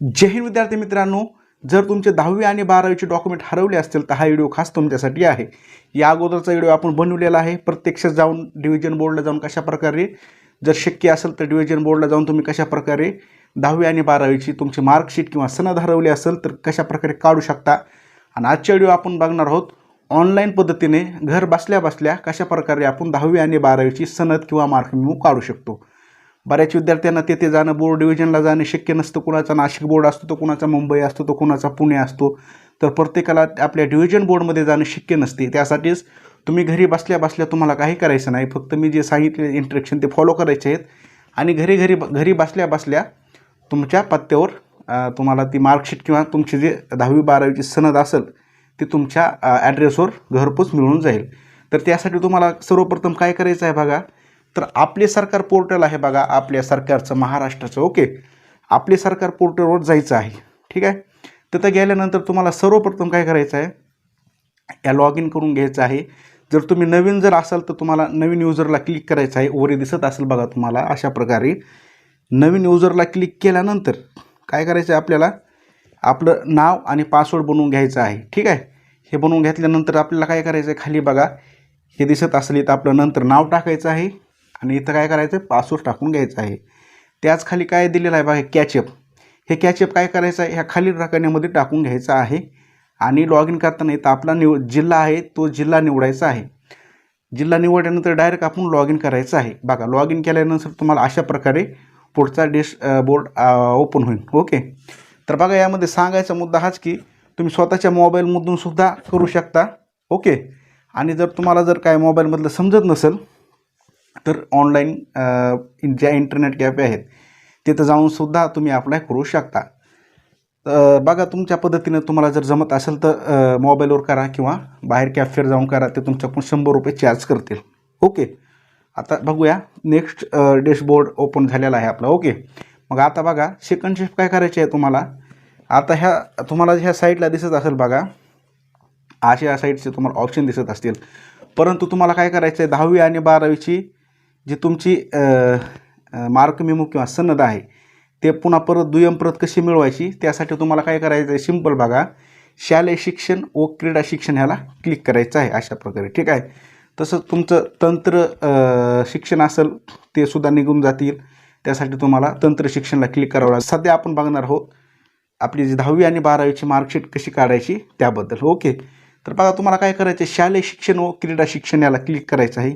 जय हिंद विद्यार्थी मित्रांनो जर तुमचे दहावी आणि बारावीचे डॉक्युमेंट हरवले असतील तर हा व्हिडिओ खास तुमच्यासाठी आहे. या अगोदरचा व्हिडिओ आपण बनवलेला आहे. प्रत्यक्ष जाऊन डिव्हिजन बोर्डला जाऊन कशा प्रकारे जर शक्य असेल तर डिव्हिजन बोर्डला जाऊन तुम्ही कशा प्रकारे दहावी आणि बारावीची तुमची मार्कशीट किंवा सनद हरवली असेल तर कशा प्रकारे काढू शकता? आणि आजच्या व्हिडिओ आपण बघणार आहोत ऑनलाईन पद्धतीने घर बसल्या बसल्या कशा प्रकारे आपण दहावी आणि बारावीची सनद किंवा मार्क मेमो काढू शकतो. बऱ्याच विद्यार्थ्यांना तेथे जाणं बोर्ड डिव्हिजनला जाणं शक्य नसतं. कुणाचा नाशिक बोर्ड असतो तो कुणाचा मुंबई असतो तो कुणाचा पुणे असतो. तर प्रत्येकाला आपल्या डिव्हिजन बोर्डमध्ये जाणं शक्य नसते. त्यासाठीच तुम्ही घरी बसल्या बसल्या तुम्हाला काही करायचं नाही. फक्त मी जे सांगितले इंस्ट्रक्शन ते फॉलो करायचे आहेत. आणि घरी घरी घरी बसल्या बसल्या तुमच्या पत्त्यावर तुम्हाला ती मार्कशीट किंवा तुमची जे दहावी बारावीची सनद असेल ती तुमच्या ॲड्रेसवर घरपोच मिळून जाईल. तर त्यासाठी तुम्हाला सर्वप्रथम काय करायचं आहे बघा? तर आपले सरकार पोर्टल आहे बघा आपल्या सरकारचं महाराष्ट्राचं ओके? आपले सरकार पोर्टलवर जायचं आहे ठीक आहे? तिथं गेल्यानंतर तुम्हाला सर्वप्रथम काय करायचं आहे? या लॉग इन करून घ्यायचं आहे. जर तुम्ही नवीन जर असाल तर तुम्हाला नवीन युजरला क्लिक करायचं आहे. वरी दिसत असेल बघा तुम्हाला अशा प्रकारे. नवीन युजरला क्लिक केल्यानंतर काय करायचं आहे आपल्याला? आपलं नाव आणि पासवर्ड बनवून घ्यायचं आहे ठीक आहे? हे बनवून घेतल्यानंतर आपल्याला काय करायचं आहे? खाली बघा. हे दिसत असेल तर आपलं नंतर नाव टाकायचं आहे. आणि इथं काय करायचं आहे पासवर्ड टाकून घ्यायचं आहे. त्याच खाली काय दिलेलं आहे बघा कॅचअप. हे कॅचअप काय करायचं आहे? ह्या खाली रकान्यामध्ये टाकून घ्यायचं आहे. आणि लॉग इन करताना इथं आपला निव जिल्हा आहे तो जिल्हा निवडायचा आहे. जिल्हा निवडल्यानंतर डायरेक्ट आपण लॉग इन करायचं आहे. बघा लॉग इन केल्यानंतर तुम्हाला अशा प्रकारे पुढचा डिश बोर्ड ओपन होईल. ओके तर बघा यामध्ये सांगायचा मुद्दा हाच की तुम्ही स्वतःच्या मोबाईलमधून सुद्धा करू शकता. ओके आणि जर तुम्हाला जर काय मोबाईलमधलं समजत नसेल तर ऑनलाईन ज्या इंटरनेट कॅफे आहेत तिथं जाऊन सुद्धा तुम्ही अप्लाय करू शकता. तर बघा तुमच्या पद्धतीनं तुम्हाला जर जमत असेल तर मोबाईलवर करा किंवा बाहेर कॅफेवर जाऊन करा ते तुमच्याकडून शंभर रुपये चार्ज करतील. ओके आता बघूया नेक्स्ट डॅशबोर्ड ओपन झालेला आहे आपला. ओके मग आता बघा सेकंड शिफ्ट काय करायची आहे तुम्हाला? आता ह्या तुम्हाला ह्या साईडला दिसत असेल बघा अशा या साईडचे तुम्हाला ऑप्शन दिसत असतील. परंतु तुम्हाला काय करायचं आहे दहावी आणि बारावीची जी तुमची मार्क मेमो किंवा सनद आहे ते पुन्हा परत दुय्यम प्रत कशी मिळवायची त्यासाठी तुम्हाला काय करायचं आहे सिंपल बघा. शालेय शिक्षण व क्रीडा शिक्षण ह्याला क्लिक करायचं आहे अशा प्रकारे ठीक आहे? तसंच तुमचं तंत्र शिक्षण असेल ते सुद्धा निघून जातील. त्यासाठी तुम्हाला तंत्र शिक्षणला क्लिक करावं लागेल. सध्या आपण बघणार आहोत आपली जी दहावी आणि बारावीची मार्कशीट कशी काढायची त्याबद्दल. ओके? तर बघा तुम्हाला काय करायचं आहे शालेय शिक्षण व क्रीडा शिक्षण याला क्लिक करायचं आहे.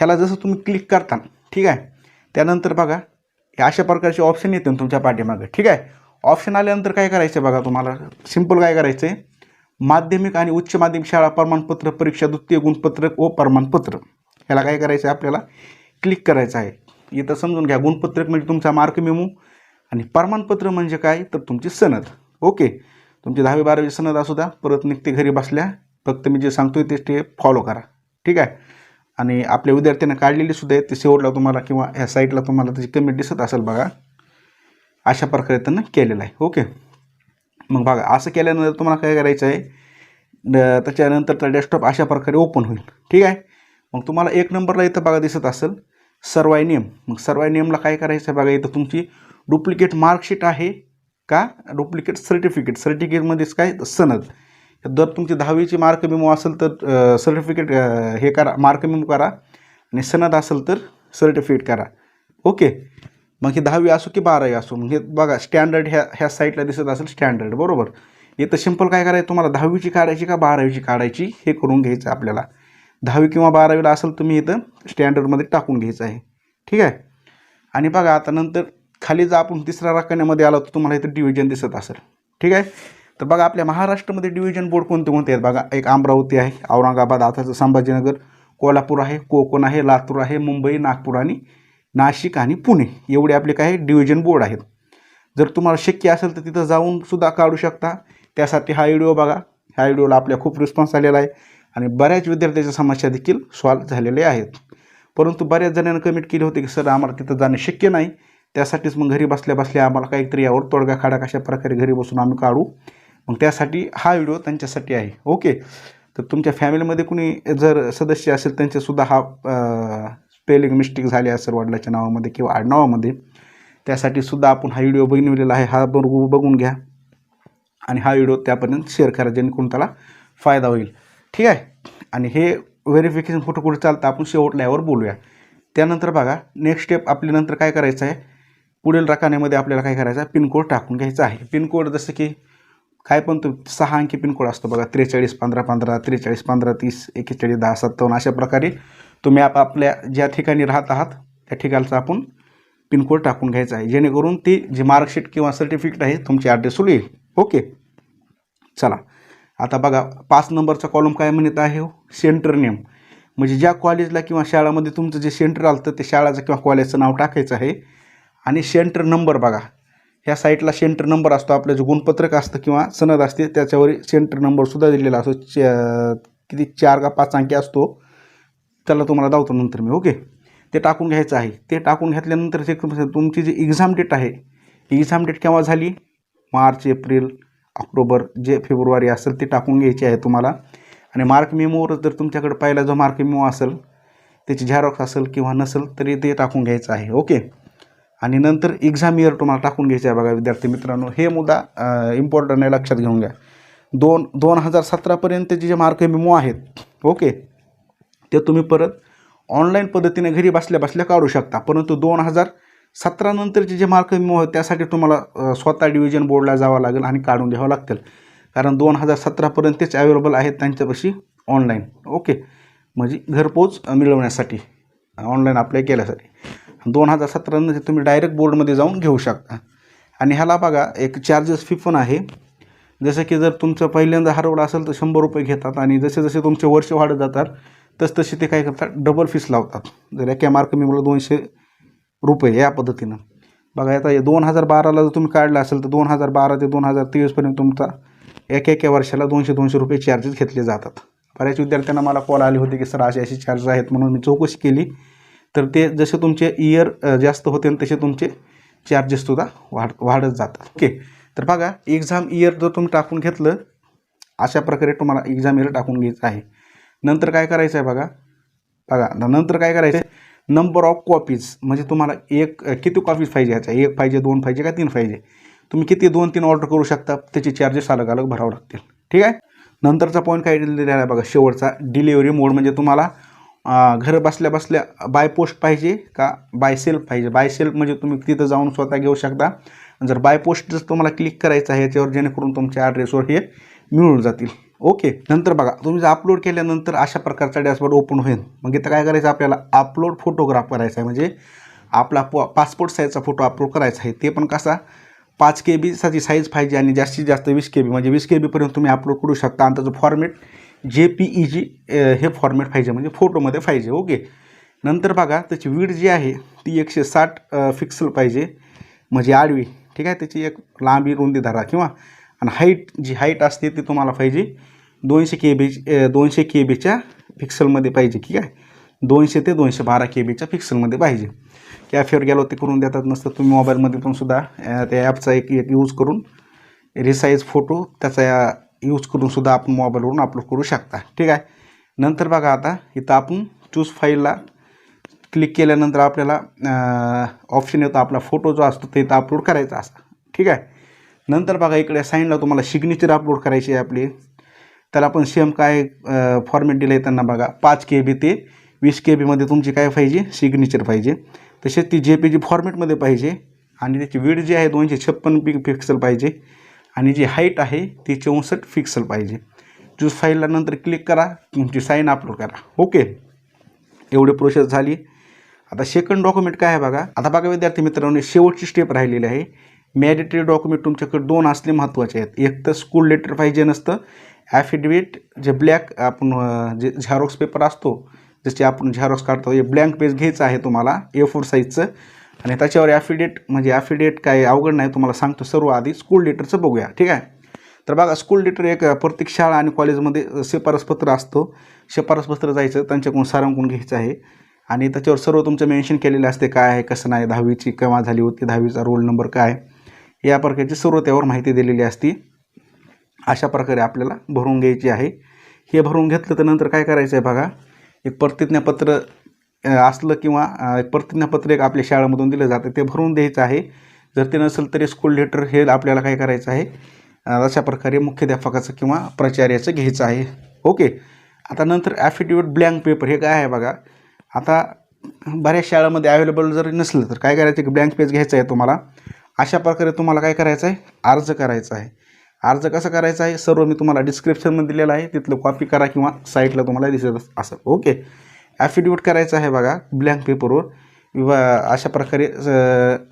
ह्याला जसं तुम्ही क्लिक करता ठीक आहे? त्यानंतर बघा हे अशा प्रकारचे ऑप्शन येते तुमच्या पाठीमागं ठीक आहे? ऑप्शन आल्यानंतर काय करायचं आहे बघा तुम्हाला? सिंपल काय करायचं आहे माध्यमिक आणि उच्च माध्यमिक शाळा प्रमाणपत्र परीक्षा द्वितीय गुणपत्रक व प्रमाणपत्र. ह्याला काय करायचं आहे आपल्याला? क्लिक करायचं आहे. इथं समजून घ्या गुणपत्रक म्हणजे तुमचा मार्क मेमो आणि प्रमाणपत्र म्हणजे काय? तर तुमची सनद. ओके तुमची दहावी बारावी सनद असू द्या परत निघते घरी बसल्या फक्त मी जे सांगतोय ते स्टेप फॉलो करा. ठीक आहे? आणि आपल्या विद्यार्थ्यांना काढलेली सुद्धा आहेत ते शेवटला तुम्हाला किंवा ह्या साईटला तुम्हाला त्याची कमेंट दिसत असेल बघा. अशा प्रकारे त्यांना केलेलं आहे ओके. मग बघा असं केल्यानंतर तुम्हाला काय करायचं आहे? त्याच्यानंतरचा त्याच्यानंतर तर डेस्कटॉप अशा प्रकारे ओपन होईल ठीक आहे? मग तुम्हाला एक नंबरला इथं बघा दिसत असेल सर्वाय नियम. मग सर्वाय नियमला काय करायचं आहे बघा इथं तुमची डुप्लिकेट मार्कशीट आहे का? डुप्लिकेट सर्टिफिकेट सर्टिफिकेटमध्येच काय? तर सनद. जर तुमची दहावीची मार्क मेमो असेल तर सर्टिफिकेट हे करा मार्क मेमो करा आणि सनद असेल तर सर्टिफिकेट करा. ओके मग हे दहावी असो की बारावी असो मग हे बघा स्टँडर्ड ह्या ह्या साईटला दिसत असेल स्टँडर्ड बरोबर? इथं सिंपल काय करायचं तुम्हाला? दहावीची काढायची का बारावीची काढायची? हे करून घ्यायचं आपल्याला. दहावी किंवा बारावीला असेल तुम्ही इथं स्टँडर्डमध्ये टाकून घ्यायचं आहे. ठीक आहे? आणि बघा आता नंतर खाली जर आपण तिसऱ्या राखण्यामध्ये आलो तर तुम्हाला इथं डिव्हिजन दिसत असेल. ठीक आहे? तर बघा आपल्या महाराष्ट्रामध्ये डिव्हिजन बोर्ड कोणते कोणते आहेत? बघा एक अमरावती आहे औरंगाबाद आताचं संभाजीनगर कोल्हापूर आहे कोकण आहे लातूर आहे मुंबई नागपूर आणि नाशिक आणि पुणे. एवढे आपले काही डिव्हिजन बोर्ड आहेत. जर तुम्हाला शक्य असेल तर तिथं जाऊन सुद्धा काढू शकता. त्यासाठी हा व्हिडिओ बघा. ह्या व्हिडिओला आपल्या खूप रिस्पॉन्स आलेला आहे आणि बऱ्याच विद्यार्थ्याच्या समस्या देखील सॉल्व्ह झालेल्या आहेत. परंतु बऱ्याच जणांनी कमेंट केली होती की सर आम्हाला तिथं जाणं शक्य नाही. त्यासाठीच मग घरी बसल्या बसल्या आम्हाला काहीतरी यावर तोडगा खाडा कशा प्रकारे घरी बसून आम्ही काढू? मग त्यासाठी हा व्हिडिओ त्यांच्यासाठी आहे. ओके? तर तुमच्या फॅमिलीमध्ये कुणी जर सदस्य असेल त्यांच्यासुद्धा हा स्पेलिंग मिस्टेक झाली असेल वडिलाच्या नावामध्ये किंवा आडनावामध्ये त्यासाठी सुद्धा आपण हा व्हिडिओ बनविलेला आहे. हा बघू बघून घ्या. आणि हा व्हिडिओ त्यापर्यंत शेअर करा जेणेकरून त्याला फायदा होईल. ठीक आहे? आणि हे व्हेरिफिकेशन फोटो कुठे चालतं आपण शेवटला यावर बोलूया. त्यानंतर बघा नेक्स्ट स्टेप आपल्या नंतर काय करायचं आहे? पुढील रकान्यामध्ये आपल्याला काय करायचं आहे? पिनकोड टाकून घ्यायचा आहे. पिनकोड जसं की काय पण तो सहा अंकी पिनकोड असतो बघा त्रेचाळीस पंधरा पंधरा त्रेचाळीस पंधरा तीस एकेचाळीस दहा सत्तावन्न अशा प्रकारे तुम्ही आप आपल्या ज्या ठिकाणी राहत आहात त्या ठिकाणचा आपण पिनकोड टाकून घ्यायचा आहे. जेणेकरून ती जी मार्कशीट किंवा सर्टिफिकेट आहे तुमची ॲड्रेसवर येईल. ओके? चला. आता बघा पाच नंबरचा कॉलम काय म्हणत आहे हो? सेंटर नेम म्हणजे ज्या कॉलेजला किंवा शाळामध्ये तुमचं जे सेंटर आलं तर ते शाळाचं किंवा कॉलेजचं नाव टाकायचं आहे. आणि सेंटर नंबर बघा. ह्या साईटला सेंटर नंबर असतो आपलं जे गुणपत्रक असतं किंवा सनद असते त्याच्यावर सेंटर नंबरसुद्धा दिलेला असतो. च किती चार का पाच अंकी असतो. त्याला तुम्हाला दावतो नंतर मी ओके? ते टाकून घ्यायचं आहे. ते टाकून घेतल्यानंतर जे तुमची जी एक्झाम डेट आहे एक्झाम डेट केव्हा झाली? मार्च एप्रिल ऑक्टोबर जे फेब्रुवारी असेल ते टाकून घ्यायची आहे तुम्हाला. आणि मार्क मेमोवर जर तुमच्याकडे पहिला जो मार्क मेमो असेल त्याची झॅरॉक्स असेल किंवा नसेल तरी ते टाकून घ्यायचं आहे ओके? आणि नंतर एक्झाम इयर तुम्हाला टाकून घ्यायचं आहे बघा विद्यार्थी मित्रांनो. हे मुद्दा इम्पॉर्टंट आहे लक्षात घेऊन घ्या. दोन दोन हजार सतरापर्यंतचे जे मार्क मेमो आहेत ओके ते तुम्ही परत ऑनलाईन पद्धतीने घरी बसल्या बसल्या काढू शकता. परंतु दोन हजार सतरानंतरचे जे मार्क मेमो आहेत त्यासाठी तुम्हाला स्वतः डिव्हिजन बोर्डला जावं लागेल आणि काढून घ्यावं लागतील. कारण दोन हजार सतरापर्यंत तेच अवेलेबल आहेत त्यांच्यापाशी ऑनलाईन ओके म्हणजे घरपोच मिळवण्यासाठी ऑनलाईन अप्लाय केल्यासाठी. दोन हजार सतरामध्ये तुम्ही डायरेक्ट बोर्डमध्ये जाऊन घेऊ शकता. आणि ह्याला बघा एक चार्जेस फी पण आहे. जसं की जर तुमचं पहिल्यांदा हरवलं असेल तर शंभर रुपये घेतात आणि जसे जसे तुमचे वर्ष वाढत जातात तस तसे ते काय करतात डबल फीस लावतात. जर एका मार्क मी मला दोनशे रुपये या पद्धतीनं. बघा आता दोन हजार बाराला जर तुम्ही काढलं असेल तर दोन हजार बारा ते दोन हजार तेवीसपर्यंत तुमचा एक एका वर्षाला दोनशे दोनशे रुपये चार्जेस घेतले जातात. बऱ्याच विद्यार्थ्यांना मला कॉल आले होते की सर असे असे चार्जेस आहेत म्हणून मी चौकशी केली. तर ते जसे तुमचे इयर जास्त होते तसे तुमचे चार्जेससुद्धा वाढ वाढत जातात. ओके तर बघा एक्झाम इयर जर तुम्ही टाकून घेतलं अशा प्रकारे तुम्हाला एक्झाम इयर टाकून घ्यायचं आहे. नंतर काय करायचं आहे बघा? बघा नंतर काय करायचं आहे? नंबर ऑफ कॉपीज म्हणजे तुम्हाला एक किती कॉपीज पाहिजे याच्या? एक पाहिजे दोन पाहिजे का तीन पाहिजे? तुम्ही किती दोन तीन ऑर्डर करू शकता त्याचे चार्जेस अलग अलग भरावं लागतील. ठीक आहे? नंतरचा पॉईंट काय दिलेला आहे बघा शेवटचा डिलिव्हरी मोड म्हणजे तुम्हाला घर बसल्या बसल्या बाय पोस्ट पाहिजे का बाय सेल्फ पाहिजे? बाय सेल्फ म्हणजे तुम्ही तिथं जाऊन स्वतः घेऊ शकता. जर बाय पोस्ट जर तुम्हाला क्लिक करायचं आहे याच्यावर जेणेकरून तुमच्या ॲड्रेसवर हे मिळून जातील. ओके नंतर बघा तुम्ही जर अपलोड केल्यानंतर अशा प्रकारचा डॅशबोर्ड ओपन होईल. मग इथं काय करायचं आपल्याला? अपलोड फोटोग्राफ करायचा आहे. म्हणजे आपला प पासपोर्ट साईजचा फोटो अपलोड करायचा आहे. ते पण कसा? पाच के बीसाठी साईज पाहिजे आणि जास्तीत जास्त वीस के बी म्हणजे वीस के बीपर्यंत तुम्ही अपलोड करू शकता. आणि त्याचं फॉर्मेट जे पी ई जी हे फॉर्मेट पाहिजे म्हणजे फोटोमध्ये पाहिजे ओके नंतर बघा त्याची वीड जी आहे ती एकशे साठ फिक्सल पाहिजे. म्हणजे आडवी ठीक आहे? त्याची एक लांबी रुंदी धरा किंवा आणि हाईट जी हाईट असते ती तुम्हाला पाहिजे. दोनशे के बी दोनशे के बीच्या पिक्सलमध्ये पाहिजे ठीक आहे? दोनशे ते दोनशे बारा के बीच्या पिक्सलमध्ये पाहिजे कॅफेवर गेलो ते करून देतात नसतं तुम्ही मोबाईलमध्ये पण सुद्धा त्या ॲपचा एक एक यूज करून रिसाईज फोटो त्याचा यूज करूनसुद्धा आपण मोबाईलवरून अपलोड करू शकता. ठीक आहे? नंतर बघा आता इथं आपण चूज फाईलला क्लिक केल्यानंतर आपल्याला ऑप्शन येतो आपला फोटो जो असतो ते इथं अपलोड करायचा असा. ठीक आहे? नंतर बघा इकडे साईनला तुम्हाला सिग्नेचर अपलोड करायची आहे आपली. त्याला आपण सेम काय फॉर्मॅट दिलं आहे त्यांना बघा. पाच के बी ते वीस के बीमध्ये तुमची काय पाहिजे? सिग्नेचर पाहिजे. तसेच ती जे पी जी फॉर्मॅटमध्ये पाहिजे. आणि त्याची वीड जी आहे दोनशे छप्पन पि पिक्सल पाहिजे. आणि जी हाईट आहे ती चौसष्ट पिक्सल पाहिजे. ज्यूस फाईलला नंतर क्लिक करा तुमची साईन अपलोड करा. ओके एवढी प्रोसेस झाली. आता सेकंड डॉक्युमेंट काय आहे बघा? आता बघा विद्यार्थी मित्रांनो शेवटची स्टेप राहिलेली आहे. मॅडिटरी डॉक्युमेंट तुमच्याकडे दोन असले महत्त्वाचे आहेत. एक तर स्कूल लेटर पाहिजे नसतं. ॲफिडेविट जे ब्लॅक आपण जे झॅरॉक्स पेपर असतो जसे आपण झॅरॉक्स काढतो हे ब्लँक पेज घ्यायचं आहे तुम्हाला ए फोर साईजचं आणि त्याच्यावर ॲफिडेट म्हणजे ॲफिडेट काय अवघड नाही तुम्हाला सांगतो सर्व आधी स्कूल लेटरचं बघूया ठीक आहे? तर बघा स्कूल लेटर एक प्रत्येक शाळा आणि कॉलेजमध्ये शिफारसपत्र असतो. शिफारसपत्र जायचं त्यांच्याकडून सारांकून घ्यायचं आहे. आणि त्याच्यावर सर्व तुमचं मेन्शन केलेलं असते काय आहे कसं नाही दहावीची केव्हा झाली होती दहावीचा रोल नंबर काय या प्रकारची सर्व त्यावर माहिती दिलेली असती. अशा प्रकारे आपल्याला भरून घ्यायची आहे. हे भरून घेतलं तर नंतर काय करायचं आहे बघा एक प्रतिज्ञापत्र असलं किंवा प्रतिज्ञापत्र एक आपल्या शाळेमधून दिलं जातं ते भरून द्यायचं आहे. जर ते नसेल तरी स्कूल लेटर हे आपल्याला काय करायचं आहे अशा प्रकारे मुख्याध्यापकाचं किंवा प्राचार्याचं घ्यायचं आहे. ओके आता नंतर ॲफिडेविट ब्लँक पेपर हे काय आहे बघा? आता बऱ्याच शाळेमध्ये अवेलेबल जर नसलं तर काय करायचं? की ब्लँक पेज घ्यायचं आहे तुम्हाला. अशा प्रकारे तुम्हाला काय करायचं आहे? अर्ज करायचा आहे. अर्ज कसा करायचा आहे? सर्व मी तुम्हाला डिस्क्रिप्शनमध्ये दिलेला आहे. तिथलं कॉपी करा किंवा साईटला तुम्हाला दिसत असं असेल. ओके ॲफिडेविट करायचं आहे बघा ब्लँक पेपरवर विवा अशा प्रकारे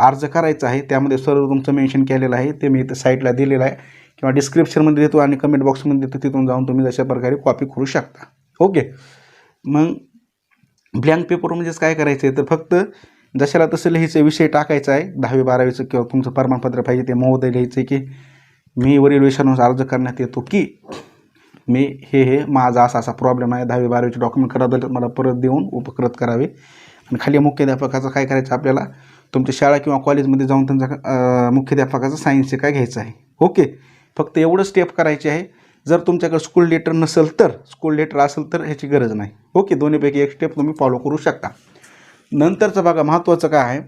अर्ज करायचा आहे त्यामध्ये सर्व तुमचं मेन्शन केलेलं आहे ते मी इथं साईटला दिलेलं आहे. किंवा डिस्क्रिप्शनमध्ये देतो आणि कमेंट बॉक्समध्ये देतो तिथून जाऊन तुम्ही अशा प्रकारे कॉपी करू शकता. ओके मग ब्लँक पेपर म्हणजेच काय करायचं आहे तर फक्त जशाला तसं लिहायचं विषय टाकायचा आहे दहावी बारावीचं किंवा तुमचं प्रमाणपत्र पाहिजे ते महोदय लिहायचं आहे की मी वरील विषयानुसार अर्ज करण्यात येतो की मी हे हे माझा असा असा प्रॉब्लेम आहे. दहावी बारावीचे डॉक्युमेंट खराब झाले मला परत देऊन उपकृत करावे. आणि खाली मुख्याध्यापकाचं काय करायचं आपल्याला? तुमच्या शाळा किंवा कॉलेजमध्ये जाऊन त्यांचा मुख्याध्यापकाचं सायन्सचे काय घ्यायचं आहे? ओके फक्त एवढं स्टेप करायचे आहे. जर तुमच्याकडे स्कूल लेटर नसेल तर स्कूल लेटर असेल तर ह्याची गरज नाही. ओके दोन्हीपैकी एक स्टेप तुम्ही फॉलो करू शकता. नंतरचं बघा महत्त्वाचं काय आहे?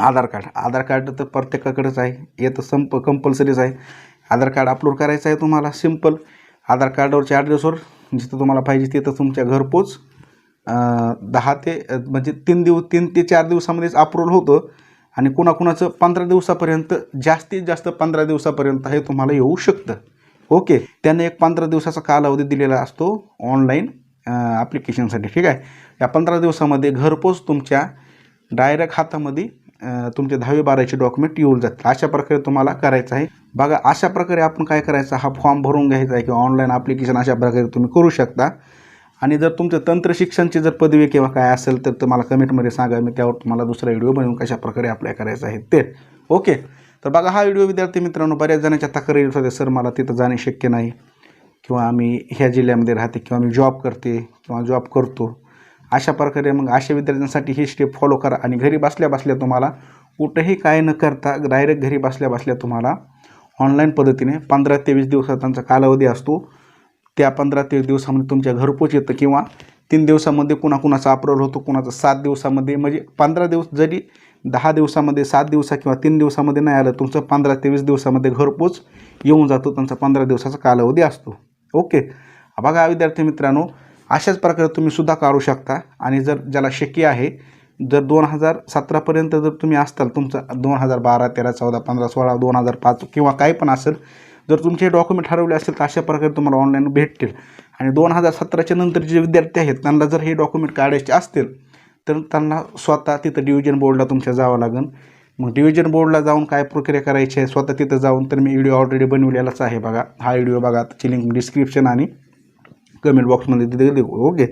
आधार कार्ड. आधार कार्ड तर प्रत्येकाकडेच आहे. येतं संप कंपल्सरीच आहे. आधार कार्ड अपलोड करायचं आहे तुम्हाला. सिंपल आधार कार्डवरच्या ॲड्रेसवर जिथं तुम्हाला पाहिजे तिथं तुमच्या घरपोच दहा ते म्हणजे तीन दिवस तीन ते चार दिवसामध्येच अप्रूव्हल होतं आणि कुणाकुणाचं पंधरा दिवसापर्यंत जास्तीत जास्त पंधरा दिवसापर्यंत हे तुम्हाला येऊ शकतं. ओके? त्याने एक पंधरा दिवसाचा कालावधी दिलेला असतो ऑनलाईन ॲप्लिकेशनसाठी ठीक आहे? या पंधरा दिवसामध्ये घरपोच तुमच्या डायरेक्ट हातामध्ये तुमचे दहावी बाराचे डॉक्युमेंट येऊन जातात अशा प्रकारे तुम्हाला करायचं आहे. बघा अशा प्रकारे आपण काय करायचं? हा फॉर्म भरून घ्यायचा आहे किंवा ऑनलाईन ॲप्लिकेशन अशा प्रकारे तुम्ही करू शकता. आणि जर तुमचं तंत्र शिक्षणची जर पदवी किंवा काय असेल तर तुम्हाला कमेंटमध्ये सांगा. मी त्यावर तुम्हाला दुसरा व्हिडिओ बनवून कशा प्रकारे अप्लाय करायचं आहे ते. ओके तर बघा हा व्हिडिओ विद्यार्थी मित्रांनो बऱ्याच जणांच्या तक्रारी येत होत्या. सर मला तिथं जाणे शक्य नाही. किंवा आम्ही ह्या जिल्ह्यामध्ये राहते किंवा मी जॉब करते किंवा जॉब करतो. अशा प्रकारे मग अशा विद्यार्थ्यांसाठी ही स्टेप फॉलो करा आणि घरी बसल्या बसल्या तुम्हाला कुठंही काय न करता डायरेक्ट घरी बसल्या बसल्या तुम्हाला ऑनलाईन पद्धतीने पंधरा ते वीस त्यांचा कालावधी असतो. त्या पंधरा ते वीस दिवसामध्ये तुमच्या घरपोच येतं किंवा तीन दिवसामध्ये कुणाकुणाचा अप्रोल होतो कुणाचा सात दिवसामध्ये. म्हणजे पंधरा दिवस जरी दहा दिवसामध्ये सात दिवसा किंवा तीन दिवसामध्ये नाही आलं तुमचं पंधरा ते वीस दिवसामध्ये घरपोच येऊन जातो त्यांचा पंधरा दिवसाचा कालावधी असतो. ओके? बघा विद्यार्थी मित्रांनो अशाच प्रकारे तुम्ही सुद्धा काढू शकता. आणि जर ज्याला शक्य आहे जर दोन हजार सतरापर्यंत जर तुम्ही असताल तुमचं दोन हजार बारा तेरा चौदा पंधरा सोळा दोन हजार पाच किंवा काही पण असेल जर तुमचे डॉक्युमेंट हरवले असेल तर अशा प्रकारे तुम्हाला ऑनलाईन भेटतील. आणि दोन हजार सतराच्या नंतर जे विद्यार्थी आहेत त्यांना जर हे डॉक्युमेंट काढायचे असतील तर त्यांना स्वतः तिथं डिव्हिजन बोर्डला तुमच्या जावं लागेल मग डिव्हिजन बोर्डला जाऊन काय प्रक्रिया करायची आहे स्वतः तिथं जाऊन तर मी व्हिडिओ ऑलरेडी बनवलेलाच आहे बघा. हा व्हिडिओ बघा त्याची लिंक डिस्क्रिप्शन आणि कमेंट बॉक्समध्ये तिथे देऊ ओके.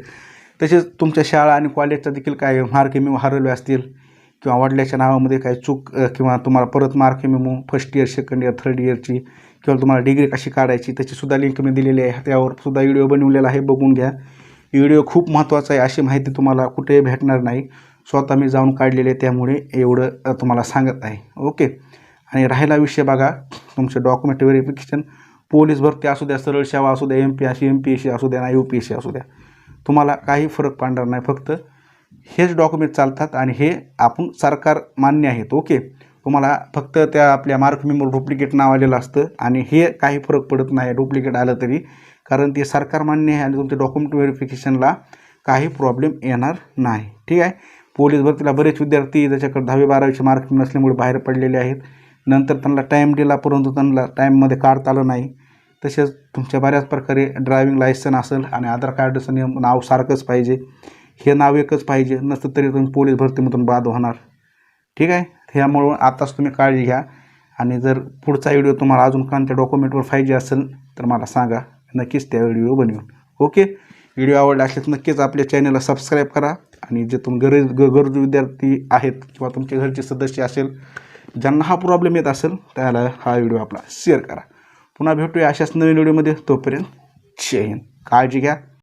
तसेच तुमच्या शाळा आणि कॉलेजचा देखील काय मार्क मेमो हरवले असतील किंवा वडिलाच्या नावामध्ये काही चूक किंवा तुम्हाला परत mark memo first year second year third इयरची किंवा तुम्हाला डिग्री कशी काढायची त्याचीसुद्धा लिंक मी दिलेली आहे. त्यावर सुद्धा व्हिडिओ बनवलेला आहे बघून घ्या. व्हिडिओ खूप महत्त्वाचा आहे अशी माहिती तुम्हाला कुठेही भेटणार नाही. स्वतः मी जाऊन काढलेले आहे त्यामुळे एवढं तुम्हाला सांगत आहे. ओके. आणि राहिला विषय बघा तुमचे डॉक्युमेंट व्हेरिफिकेशन पोलीस भरती असू द्या सरळ सेवा असू द्या एम पी अशी एम पी एस सी असू द्या ना यू पी एस सी असू द्या. तुम्हाला काही फरक पडणार नाही. फक्त हेच डॉक्युमेंट चालतात आणि हे आपण सरकार मान्य आहेत. ओके तुम्हाला फक्त त्या आपल्या मार्क मेमो डुप्लिकेट नाव आलेलं असतं आणि हे काही फरक पडत नाही डुप्लिकेट आलं तरी. कारण ते सरकार मान्य आहे आणि तुमच्या डॉक्युमेंट व्हेरिफिकेशनला काही प्रॉब्लेम येणार नाही. ठीक आहे? पोलीस भरतीला बरेच विद्यार्थी त्याच्याकडे दहावी बारावीचे मार्क नसल्यामुळे बाहेर पडलेले आहेत. नंतर त्यांना टाईम दिला परंतु त्यांना टाईममध्ये काढता आलं नाही. तसेच तुमच्या बऱ्याच प्रकारे ड्रायविंग लायसन असेल आणि आधार कार्डचं नियम नाव सारखंच पाहिजे. हे नाव एकच पाहिजे नसतं तरी तुम्ही पोलीस भरतीमधून बाद होणार. ठीक आहे? ह्यामुळं आताच तुम्ही काळजी घ्या. आणि जर पुढचा व्हिडिओ तुम्हाला अजून कोणत्या डॉक्युमेंटवर पाहिजे असेल तर मला सांगा. नक्कीच त्या व्हिडिओ बनवून. ओके? व्हिडिओ आवडला असेल नक्कीच आपल्या चॅनलला सबस्क्राईब करा. आणि जे तुम गरज ग गरजू विद्यार्थी आहेत किंवा तुमच्या घरचे सदस्य असेल ज्यांना हा प्रॉब्लेम येत असेल त्याला हा व्हिडिओ आपला शेअर करा. पुन्हा भेटूया अशाच नवीन व्हिडिओमध्ये तोपर्यंत जय हिंद. काळजी घ्या.